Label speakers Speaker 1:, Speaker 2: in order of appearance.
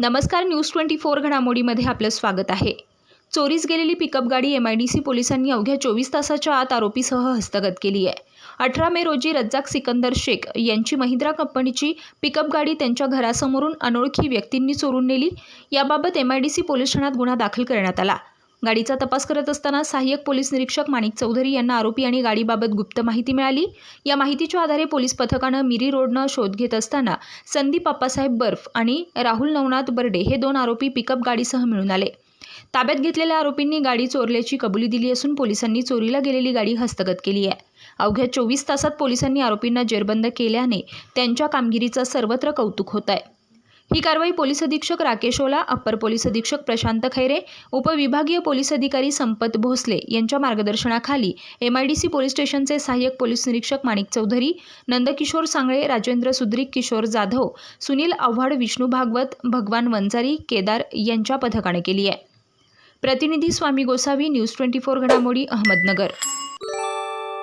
Speaker 1: नमस्कार news twenty four घडामोडीमध्ये आपलं स्वागत आहे. चोरीस गेलेली पिकअप गाडी एम आय डी सी पोलिसांनी अवघ्या चोवीस तासाच्या आत आरोपीसह हस्तगत केली आहे. अठरा मे रोजी रज्जाक सिकंदर शेख यांची महिंद्रा कंपनीची पिकअप गाडी त्यांच्या घरासमोरून अनोळखी व्यक्तींनी चोरून नेली. याबाबत M I D C police ठाण्यात गुन्हा दाखल करण्यात आला. गाडीचा तपास करत असताना सहाय्यक पोलीस निरीक्षक माणिक चौधरी यांना आरोपी आणि गाडीबाबत गुप्त माहिती मिळाली. या माहितीच्या आधारे पोलीस पथकानं मिरी रोडनं शोध घेत असताना संदीप आप्पासाहेब बर्फ आणि राहुल नवनाथ बर्डे हे दोन आरोपी पिकअप गाडीसह मिळून आले. ताब्यात घेतलेल्या आरोपींनी गाडी चोरल्याची कबुली दिली असून पोलिसांनी चोरीला गेलेली गाडी हस्तगत केली आहे. अवघ्या चोवीस तासात पोलिसांनी आरोपींना जेरबंद केल्याने त्यांच्या कामगिरीचं सर्वत्र कौतुक होत आहे. ही कारवाई पोलीस अधीक्षक राकेश ओला अप्पर पोलीस अधीक्षक प्रशांत खैरे उपविभागीय पोलीस अधिकारी संपत भोसले यांच्या मार्गदर्शनाखाली M I D C police स्टेशनचे सहाय्यक पोलीस निरीक्षक माणिक चौधरी नंदकिशोर सांगळे राजेंद्र सुद्रिक किशोर जाधव सुनील आव्हाड विष्णू भागवत भगवान वंजारी केदार यांच्या पथकाने केली आहे. प्रतिनिधी Swami Gosavi news twenty four घडामोडी अहमदनगर.